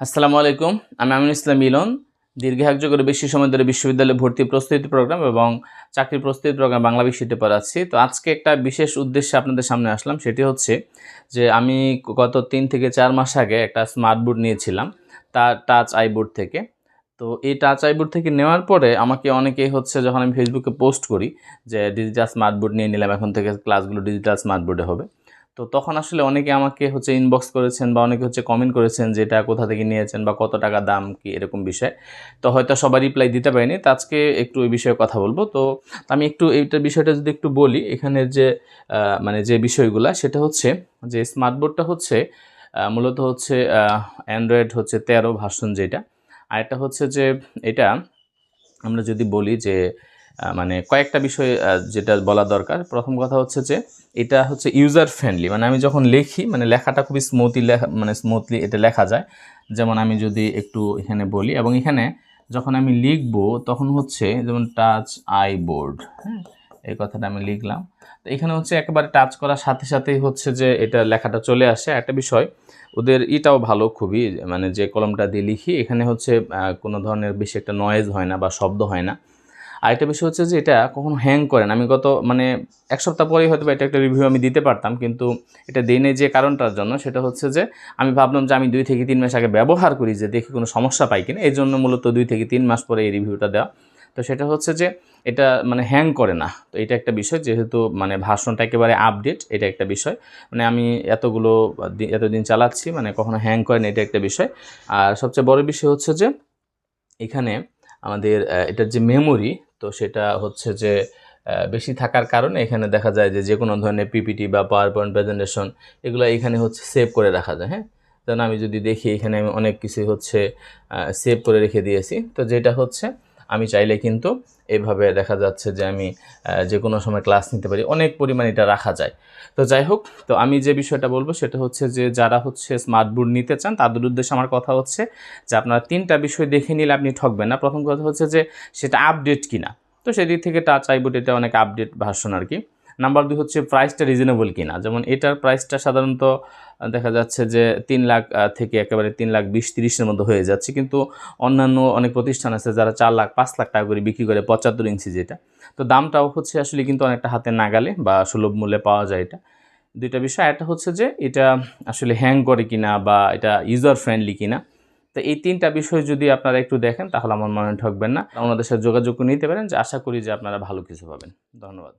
আসসালামু আলাইকুম, আমি আমিন ইসলাম মিলন। দীর্ঘ এক যুগের বেশি সময় ধরে বিশ্ববিদ্যালয়ে ভর্তি প্রস্তুতি প্রোগ্রাম এবং চাকরি প্রস্তুতি প্রোগ্রাম বাংলা বিষয়তে পড়াচ্ছি তো আজকে একটা বিশেষ উদ্দেশ্যে আপনাদের সামনে আসলাম, সেটি হচ্ছে যে আমি গত তিন থেকে চার মাস আগে একটা স্মার্ট বোর্ড নিয়েছিলাম, তা টাচ আইবোর্ড থেকে। তো এই টাচ আইবোর্ড থেকে নেওয়ার পরে আমাকে অনেকেই হচ্ছে যখন আমি ফেসবুকে পোস্ট করি যে, ডিজিটাল স্মার্ট বোর্ড নিয়ে নিলাম, এখন থেকে ক্লাসগুলো ডিজিটাল স্মার্ট বোর্ডে হবে। তো তখন আসলে অনেকে আমাকে হচ্ছে ইনবক্স করেছেন বা অনেকে হচ্ছে কমেন্ট করেছেন যে এটা কোথা থেকে নিয়েছেন বা কত টাকা দাম, কি এরকম বিষয়। তো হয়তো সবার রিপ্লাই দিতে পারিনি। তো আজকে একটু এই বিষয়ে কথা বলব। তো আমি একটু এইটার বিষয়টা যদি একটু বলি এখানের যে মানে যে বিষয়গুলো, সেটা হচ্ছে যে স্মার্ট বোর্ডটা হচ্ছে মূলত হচ্ছে অ্যান্ড্রয়েড হচ্ছে তেরো ভার্সন যেটা। আর একটা হচ্ছে যে, এটা আমরা যদি বলি যে মানে কয়েকটা বিষয় যেটা বলা দরকার। প্রথম কথা হচ্ছে যে, এটা হচ্ছে ইউজার ফ্রেন্ডলি মানে আমি যখন লিখি মানে লেখাটা খুবই স্মুথলি লেখা মানে স্মুথলি এটা লেখা যায়। যেমন আমি যদি একটু এখানে বলি, এবং এখানে যখন আমি লিখব, তখন হচ্ছে যেমন টাচ আই বোর্ড হ্যাঁ এই কথাটা আমি লিখলাম। তো এখানে হচ্ছে একেবারে টাচ করার সাথে সাথেই হচ্ছে যে, এটা লেখাটা চলে আসে। একটা বিষয়, ওদের ইটাও ভালো খুবই মানে যে কলমটা দিয়ে লিখি, এখানে হচ্ছে কোনো ধরনের বেশি একটা নয়েজ হয় না বা শব্দ হয় না। আরেকটা বিষয় হচ্ছে যে এটা কখনো হ্যাং করে না। আমি গত মানে এক সপ্তাহ পরেই হয়তো এটা একটা রিভিউ আমি দিতে পারতাম, কিন্তু এটা দিই নাই যে কারণটার জন্য। সেটা হচ্ছে যে আমি ভাবলাম যে আমি দুই থেকে তিন মাস আগে ব্যবহার করি যে দেখি কোনো সমস্যা পাই কিনা, এই জন্য মূলত দুই থেকে তিন মাস পরে এই রিভিউটা দেওয়া। তো সেটা হচ্ছে যে এটা মানে হ্যাং করে না। তো এটা একটা বিষয়, যেহেতু মানে ভাষণটা একেবারে আপডেট এটা একটা বিষয়। মানে আমি এতগুলো এতদিন চালাচ্ছি মানে কখনো হ্যাং করে না, এটা একটা বিষয়। আর সবচেয়ে বড় বিষয় হচ্ছে যে এখানে আমাদের এটার যে মেমোরি তো সেটা হচ্ছে যে বেশি থাকার কারণে এখানে দেখা যায় যে যে কোনো ধরনের পিপিটি বা পাওয়ার পয়েন্ট প্রেজেন্টেশন এগুলো এখানে হচ্ছে সেভ করে রাখা যায় হ্যাঁ? যেন আমি যদি দেখি, এখানে আমি অনেক কিছু হচ্ছে সেভ করে রেখে দিয়েছি। তো যেটা হচ্ছে আমি চাইলে কিন্তু এভাবে দেখা যাচ্ছে যে আমি যে কোনো সময় ক্লাস নিতে পারি। অনেক পরিমাণ এটা রাখা যায়। তো যাই হোক, তো আমি যে বিষয়টা বলব সেটা হচ্ছে যে যারা হচ্ছে স্মার্ট বোর্ড নিতে চান, তাদের উদ্দেশ্যে আমার কথা হচ্ছে যে আপনারা তিনটা বিষয় দেখে নিলে আপনি ঠকবেন না। প্রথম কথা হচ্ছে যে সেটা আপডেট কিনা। তো সেদিক থেকে টাচ আইবোর্ড এটা অনেক আপডেট ভার্সন আর কি। নাম্বার দুই হচ্ছে প্রাইসটা রিজনেবল কিনা। যেমন এটার প্রাইসটা সাধারণত দেখা যাচ্ছে যে তিন লাখ থেকে একেবারে তিন লাখ বিশ তিরিশের মধ্যে হয়ে যাচ্ছে। কিন্তু অন্যান্য অনেক প্রতিষ্ঠান আছে যারা চার লাখ, পাঁচ লাখ টাকা করে বিক্রি করে, পঁচাত্তর ইঞ্চি যেটা। তো দামটাও হচ্ছে আসলে কিন্তু অনেকটা হাতে নাগালে বা সুলভ মূল্যে পাওয়া যায় এটা। দুইটা বিষয়। একটা হচ্ছে যে এটা আসলে হ্যাং করে কিনা বা এটা ইউজার ফ্রেন্ডলি কিনা। তো এই তিনটা বিষয় যদি আপনারা একটু দেখেন, তাহলে আমার মনে ঠকবেন না। ওনাদের সাথে যোগাযোগ নিতে পারেন যে আশা করি যে আপনারা ভালো কিছু পাবেন। ধন্যবাদ।